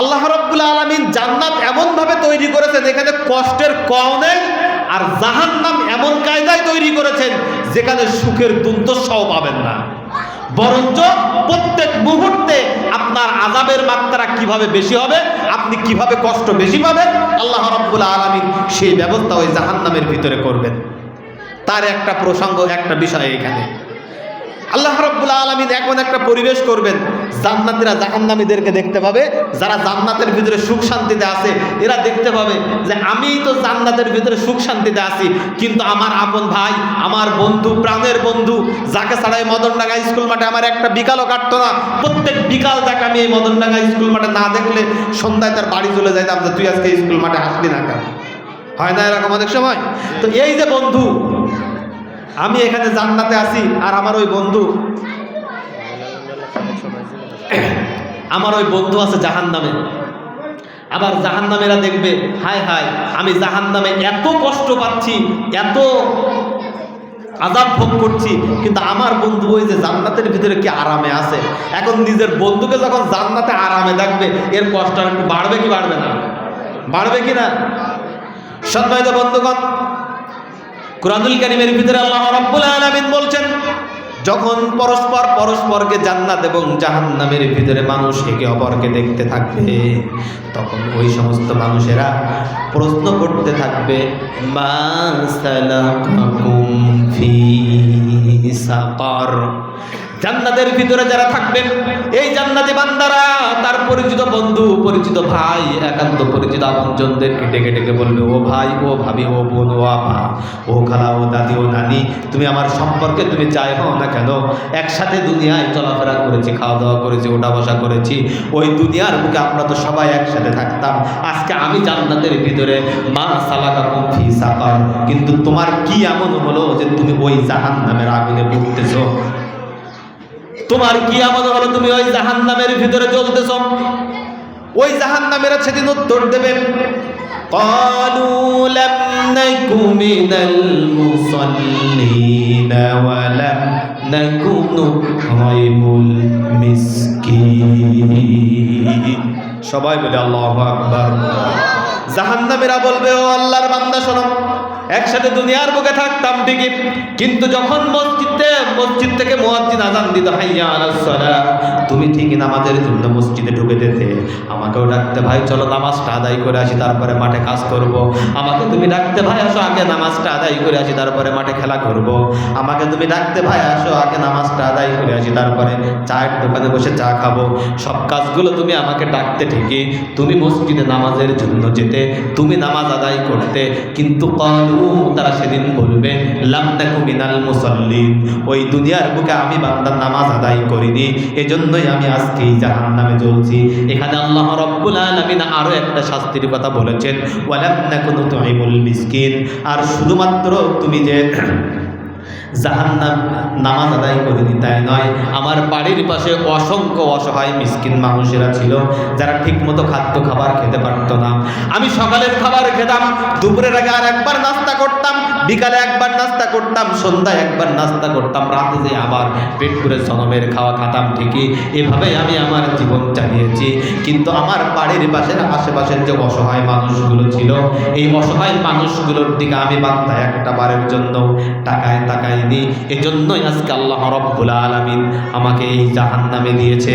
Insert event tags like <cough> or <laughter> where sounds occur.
আল্লাহ রব্বুল আলমিন জান্নাত এমনভাবে তৈরি করেছেন, এখানে কষ্টের কও নেই, আর জাহান্নাম এমন কায়দায় তৈরি করেছেন, যেখানে সুখের দুন্তস্বাও পাবেন না। বরঞ্চ প্রত্যেক মুহূর্তে আপনার আজাবের মাত্রা কীভাবে বেশি হবে, আপনি কীভাবে কষ্ট বেশি পাবেন, আল্লাহ রব্বুল আলমিন সেই ব্যবস্থা ওই জাহান্নামের ভিতরে করবেন। তার একটা প্রসঙ্গ, একটা বিষয় এখানে। আল্লাহ রব্বুল আলমিন এমন একটা পরিবেশ করবেন জান্নাতিরা জাহান্নামীদেরকে দেখতে পাবে, যারা জান্নাতের ভিতরে সুখ শান্তিতে আছে, এরা দেখতে পাবে যে আমি তো জান্নাতের ভিতরে সুখ শান্তিতে আছি, কিন্তু আমার আপন ভাই, আমার বন্ধু, প্রাণের বন্ধু, যাকে ছাড়াই মদনডাঙ্গা স্কুল মাঠে আমার একটা বিকালও কাটতো না, প্রত্যেক বিকাল তাকে আমি এই মদনডাঙ্গা স্কুল মাঠে না দেখলে সন্ধ্যায় তার বাড়ি চলে যাইতাম যে তুই আজকে স্কুল মাঠে আসলি না কেন? হয় না এরকম অনেক সময়? তো এই যে বন্ধু, আমি এখানে জান্নাতে আছি আর আমার ওই বন্ধু <coughs> আমার ওই বন্ধু আছে জাহান নামে আবার জাহান নামেরা দেখবে, হায় হায়, আমি জাহান নামে এত কষ্ট পাচ্ছি, এত আজাব ভোগ করছি, কিন্তু আমার বন্ধু ওই যে জান্নাতের ভিতরে কি আরামে আছে? এখন নিজের বন্ধুকে যখন জান্নাতে আরামে দেখবে, এর কষ্ট একটু বাড়বে কি বাড়বে না? বাড়বে কি না? সম্মানিত বন্ধুগণ, কুরআনুল কারিমের ভিতরে আল্লাহ রাব্বুল আলামিন বলছেন যখন পরস্পর পরস্পরকে জান্নাত এবং জাহান্নামের ভিতরে মানুষ একে অপরকে দেখতে থাকবে, তখন ওই সমস্ত মানুষেরা প্রশ্ন করতে থাকবে, মা সালাকাকুম ফি সাকার? জান্নাতের ভিতরে যারা থাকবেন, এই জান্নাতি বান্দারা, তার পরিচিত বন্ধু, পরিচিত ভাই, একান্ত পরিচিত আপনজনদেরকে ডেকে ডেকে বলবে, ও ভাই, ও ভাবি, ও বোন, ও আপা, ও খালা, ও দাদি, ও নানি, তুমি আমার সম্পর্কে তুমি চাই হও না কেন? একসাথে দুনিয়ায় চলাফেরা করেছি খাওয়া দাওয়া করেছি ওটা বসা করেছি। ওই দুনিয়ার বুকে আমরা তো সবাই একসাথে থাকতাম। আজকে আমি জান্নাতের ভিতরে, মা সালাকা কুমফি সাকার কিন্তু তোমার কি এমন হলো যে তুমি ওই জাহান নামের আগুনে পড়তেছো? তোমার কি এমন হলো তুমি ওই জাহান নামের ভিতরে চলতেছ ওই জাহান নামেরা সেদিন উত্তর দেবে قالوا لم نك من المصلين ولم نك نطعم المسكين সবাই বলে আল্লাহু আকবার জাহান্নামীরা বলবে ও আল্লাহর বান্দা শোনো একসাথে দুনিয়ার বুকে থাকতাম ঠিকই কিন্তু যখন মসজিদে মসজিদ থেকে মুয়াজ্জিন আজান দিত, হাইয়া আলাস তুমি ঠিকই নামাজের জন্য মসজিদে ঢুকে যেতে। আমাকেও ডাকতে, ভাই, চলো নামাজটা আদায় করে আসি, তারপরে মাঠে কাজ করব। আমাকে তুমি ডাকতে, ভাই, আসো, আগে নামাজটা আদায় করে আসি, তারপরে মাঠে খেলা করব। আমাকে তুমি ডাকতে, ভাই, আসো, আগে নামাজটা আদায় করে আসি, তারপরে চায়ের দোকানে বসে চা খাব। সব কাজগুলো তুমি আমাকে ডাকতে ঠিকই। তুমি মসজিদে নামাজের জন্য যেতে, তুমি নামাজ আদায় করতে। কিন্তু তারা সেদিন বলবে লামনাকু মিনাল মুসল্লিন। ওই দুনিয়ার বুকে আমি বান্দার নামাজ আদায় করিনি। এজন্যই আমি আজকে এই জাহান নামে জ্বলছি। এখানে আল্লাহ রব্বুল আলামিন আরও একটা শাস্তির কথা বলেছেন। ওয়ালাম নাকুনু তুমি মিসকিন। আর শুধুমাত্র তুমি যে জাহান্নাম নামাজ আদায় করিনি তাই নয়, আমার বাড়ির পাশে অসংখ্য অসহায় মিসকিন মানুষেরা ছিল, যারা ঠিকমতো খাদ্য খাবার খেতে পারতো না। আমি সকালের খাবার খেতাম, দুপুরের আগে আর একবার নাস্তা করতাম, বিকালে একবার নাস্তা করতাম, সন্ধ্যায় একবার নাস্তা করতাম, রাতে যে আবার পেট করে জনমের খাওয়া খাতাম, ঠিকই এভাবেই আমি আমার জীবন চালিয়েছি। কিন্তু আমার বাড়ির পাশের আশেপাশের যে অসহায় মানুষগুলো ছিল, এই অসহায় মানুষগুলোর দিকে আমি বান্দা একটা বারের জন্য টাকায় টাকায় তাকাইনি এজন্যই আজকে আল্লাহ রব্বুল আলমিন আমাকে এই জাহান নামে দিয়েছে